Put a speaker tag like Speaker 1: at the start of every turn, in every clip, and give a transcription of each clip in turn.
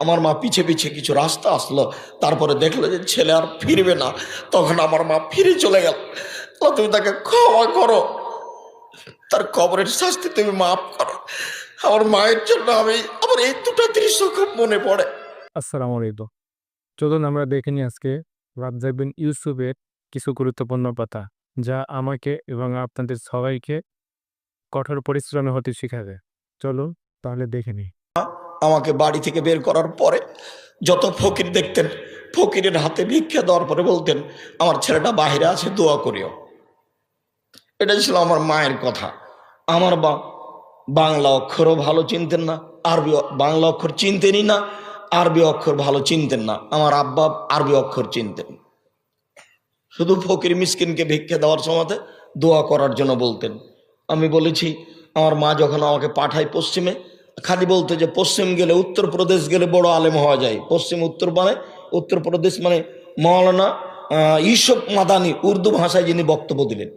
Speaker 1: আমার মা পিছে পিছে কিছু রাস্তা আসলো, তারপরে দেখল যে ছেলে আর ফিরবে না। তখন আমার মা ফিরে চলে গেল। তুমি তাকে ক্ষমা করো। তার কবরের শাস্তি তুমি মাফ করো। আমার মায়ের জন্য আমি আমার এই দুটো দৃশ্য খুব মনে পড়ে।
Speaker 2: আসসালামু আলাইকুম। চলুন আমরা দেখে নিই আজকে রাজ্জাক বিন ইউসুফের কিছু গুরুত্বপূর্ণ কথা, যা আমাকে এবং আপনাদের সবাইকে কঠোর পরিশ্রমে হতে শিখাবে। চলুন তাহলে দেখে নিই।
Speaker 1: আমাকে বাড়ি থেকে বের করার পরে যত ফকির দেখতেন, ফকিরের হাতে ভিক্ষা দেওয়ার পরে বলতেন, আমার ছেলেটা বাইরে আছে, দোয়া করিও। এটা ছিল আমার মায়ের কথা। আমার বা, বাংলা অক্ষরও ভালো চিনতেন না, আরবি বাংলা অক্ষর চিনতেনই না, আরবি অক্ষর ভালো চিনতেন না। আমার আব্বা আরবি অক্ষর চিনতেন। শুধু ফকির মিসকিনকে ভিক্ষা দেওয়ার সময়তে দোয়া করার জন্য বলতেন। আমি বলেছি, আমার মা যখন আমাকে পাঠায় পশ্চিমে খালি বলতো যে পশ্চিম গেলে উত্তরপ্রদেশ গেলে বড় আলেম হওয়া যায়। পশ্চিম উত্তর মানে উত্তরপ্রদেশ মানে মৌলানা ইসব মাদানি উর্দু ভাষায় যিনি বক্তব্য দিলেন।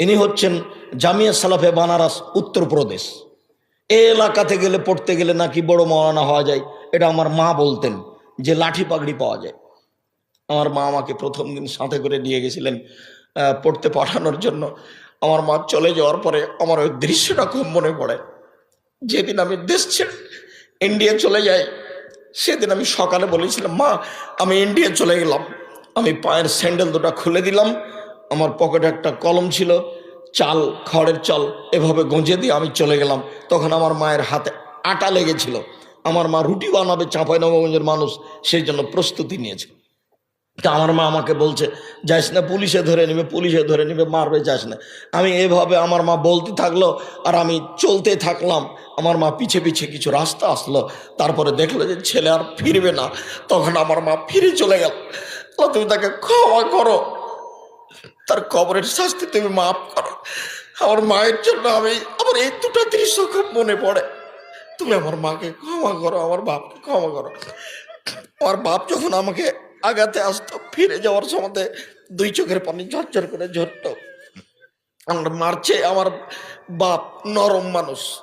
Speaker 1: ইনি হচ্ছেন জামিয়া সালাফে বানারস উত্তরপ্রদেশ এ এলাকাতে গেলে, পড়তে গেলে নাকি বড় মৌলানা হওয়া যায়। এটা আমার মা বলতেন যে লাঠি পাগড়ি পাওয়া যায়। আমার মা আমাকে প্রথম দিন সাথে করে নিয়ে গেছিলেন পড়তে পাঠানোর জন্য। আমার মা চলে যাওয়ার পরে আমার ওই দৃশ্যটা খুব মনে পড়ে। যেদিন আমি দেশ ছেড়ে ইন্ডিয়া চলে যাই, সেদিন আমি সকালে বলেছিলাম, মা, আমি ইন্ডিয়া চলে গেলাম। আমি পায়ের স্যান্ডেল দুটা খুলে দিলাম। আমার পকেটে একটা কলম ছিল, চাল, খড়ের চাল, এভাবে গঁজে দিয়ে আমি চলে গেলাম। তখন আমার মায়ের হাতে আটা লেগেছিল। আমার মা রুটি বানাবে চাঁপাই নবগঞ্জের মানুষ, সেই জন্য প্রস্তুতি নিয়েছে। তা আমার মা আমাকে বলছে যাইস না, পুলিশে ধরে নেবে, পুলিশে ধরে নেবে, মারবে যাস না। আমি এভাবে আমার মা বলতে থাকল আর আমি চলতে থাকলাম। আমার মা পিছে পিছে কিছু রাস্তা আসলো, তারপরে দেখল যে ছেলে আর ফিরবে না। তখন আমার মা ফিরে চলে গেল। তুমি তাকে ক্ষমা করো। তার কবরের শাস্তি তুমি মাফ করো। আমার মায়ের জন্য আমি, আমার এই দুটো দৃশ্য খুব মনে পড়ে। তুমি আমার মাকে ক্ষমা করো, আমার বাপকে ক্ষমা করো। আমার বাপ যখন আমাকে আগাতে আসতো, ফিরে যাওয়ার সময় দুই চোখের পানি ঝরঝর করে ঝরত। আমার মারছে আমার বাপ, নরম মানুষ।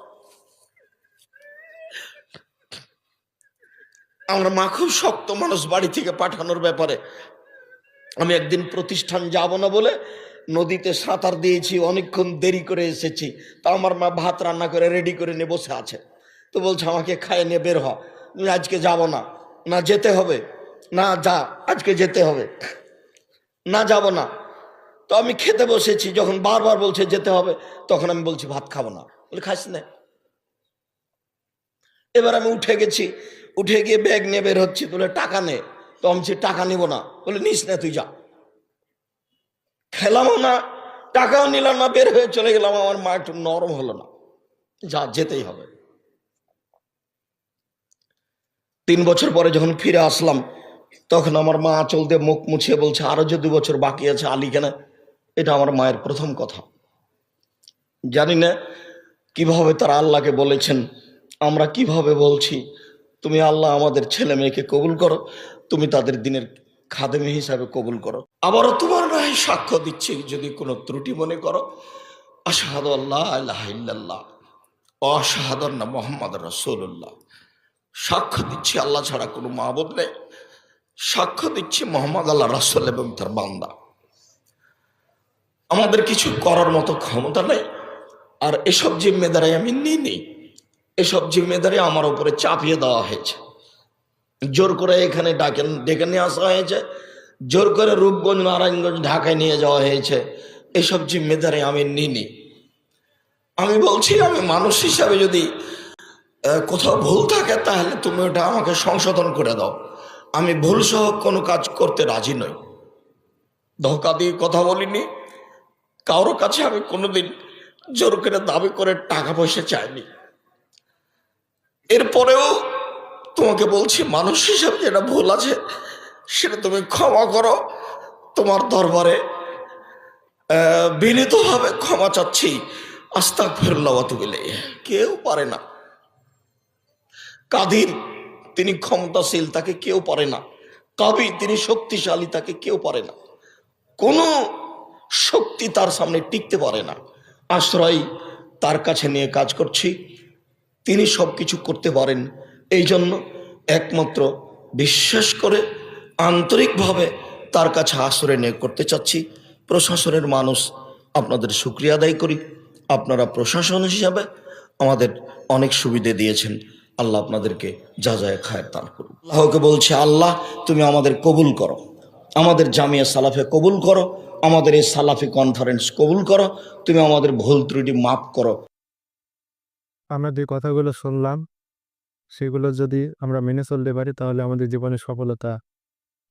Speaker 1: আমার মা খুব শক্ত মানুষ বাড়ি থেকে পাঠানোর ব্যাপারে। আমি একদিন প্রতিষ্ঠান যাব না বলে নদীতে সাঁতার দিয়েছি, অনেকক্ষণ দেরি করে এসেছি। তা আমার মা ভাত রান্না করে রেডি করে নিয়ে বসে আছে। তো বলছে, আমাকে খাইয়ে নিয়ে বের হ। আজকে যাব না। না, যেতে হবে। না যা, আজকে যেতে হবে। না যাব না। তো আমি খেতে বসেছি, যখন বারবার বলছে যেতে হবে, তখন আমি বলছি ভাত খাব না। বলে, খাস না। এবার আমি উঠে গেছি, উঠে গিয়ে ব্যাগ নিয়ে বের হচ্ছি। বলে, টাকা নে। তো আমি টাকা নিব না। বলে, নিস না, তুই যা। খেলামও না, টাকাও নিলাম না, বের হয়ে চলে গেলাম। আমার মা একটু নরম হলো না। যা, যেতেই হবে। তিন বছর পরে যখন ফিরে আসলাম তখন আমার মা আঁচল দিয়ে মুখ মুছিয়ে বলছে, আরও যে দু বছর বাকি আছে আলী কেন? এটা আমার মায়ের প্রথম কথা। জানি না কীভাবে তারা আল্লাহকে বলেছেন, আমরা কীভাবে বলছি, তুমি আল্লাহ আমাদের ছেলে মেয়েকে কবুল করো, তুমি তাদের দিনের খাদেমি হিসাবে কবুল করো। আবারও তোমার নয় সাক্ষ্য দিচ্ছি, যদি কোনো ত্রুটি মনে করো, আশাহাদ আল্লাহ আল্লাহ না মোহাম্মদ রসুল্লাহ সাক্ষ্য দিচ্ছি, আল্লাহ ছাড়া কোনো মাহবুদ নেই। সাক্ষ্য দিচ্ছি মোহাম্মদ আল্লাহ রাসুল এবং তার বান্দা। আমাদের কিছু করার মতো ক্ষমতা নেই, আর এসব জিম্মেদারি আমি নিই নেই এসব জিম্মেদারি আমার উপরে চাপিয়ে দেওয়া হয়েছে। জোর করে এখানে ডাকে, ডেকে নিয়ে আসা হয়েছে। জোর করে রূপগঞ্জ, নারায়ণগঞ্জ, ঢাকায় নিয়ে যাওয়া হয়েছে। এসব জিম্মেদারি আমি নিইনি আমি বলছি, আমি মানুষ হিসাবে যদি কোথাও ভুল থাকে তাহলে তুমি ওটা আমাকে সংশোধন করে দাও। আমি ভুল সহ কোনো কাজ করতে রাজি নই। ধোকা দিয়ে কথা বলিনি। কারও কাছে আমি কোনোদিন জোর করে দাবি করে টাকা পয়সা চাইনি। এরপরেও তোমাকে বলছি, মানুষ হিসাবে যেটা ভুল আছে, সেটা তুমি ক্ষমা করো। তোমার দরবারে বিনীতভাবে ক্ষমা চাচ্ছি। আস্তাক ফেরুল্লাহ তুবিলে কেউ পারে না। কাদির তিনি ক্ষমতাশীল, তাকে কেউ পারে না। কবি, তিনি শক্তিশালী, তাকে কেউ পারে না। কোনো শক্তি তার সামনে টিকতে পারে না। আশ্রয় তার কাছে নিয়ে কাজ করছি। তিনি সব কিছু করতে পারেন। এই জন্য একমাত্র বিশ্বাস করে আন্তরিকভাবে তার কাছে আশ্রয় নিয়ে করতে চাচ্ছি। প্রশাসনের মানুষ আপনাদের সুক্রিয়া আদায় করি। আপনারা প্রশাসন হিসাবে আমাদের অনেক সুবিধে দিয়েছেন। আল্লাহ আপনাদেরকে যা যায় খায়ের দান করুন আল্লাহকে বলছে, আল্লাহ, তুমি আমাদের কবুল করো। আমাদের জামিয়া সালাফে কবুল করো। আমাদের এই সালাফি কনফারেন্স কবুল করো। তুমি আমাদের ভুল ত্রুটি মাফ করো।
Speaker 2: আমরা যে কথাগুলো শুনলাম, সেগুলো যদি আমরা মেনে চলতে পারি, তাহলে আমাদের জীবনে সফলতা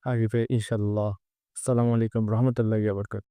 Speaker 2: আসবে ইনশাল্লাহ আসসালামু আলাইকুম রহমতুল্লাহ বরকত